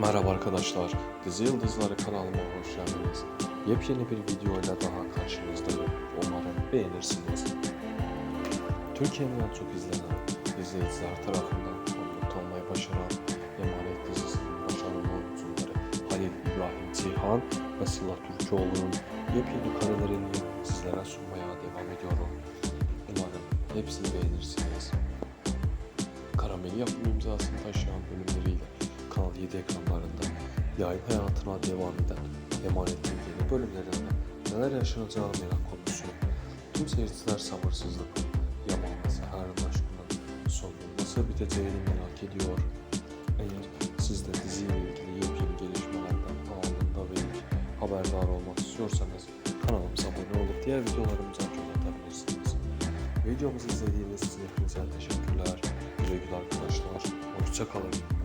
Merhaba arkadaşlar, Dizi Yıldızları kanalıma hoş geldiniz. Yepyeni bir videoyla daha karşınızdayım. Umarım beğenirsiniz. Türkiye'nin en çok izlenen izleyiciler tarafından tanıtılmayı başaran Emanet dizisinin başarılı oyuncuları Halil İbrahim Ceyhan ve Sıla Türkoğlu'nun yepyeni karelerini sizlere sunmaya devam ediyorum. Umarım hepsini beğenirsiniz. Karameli yapım imzasını taşıyan bölümleriyle Kanal 7 ekranlarında yayın hayatına devam eden Emanet'in yeni bölümlerinde neler yaşanacağını merak konusu. Tüm seyirciler sabırsızlıkla Yaman Seher'in aşkının sonu nasıl biteceğini merak ediyor. Eğer siz de diziyle ilgili yepyeni gelişmelerden anında ve ilk haberdar olmak istiyorsanız kanalımıza abone olup diğer videolarımıza göz atabilirsiniz. Videomuzu izlediğiniz için hepinize teşekkürler. Güle güle arkadaşlar. Hoşçakalın.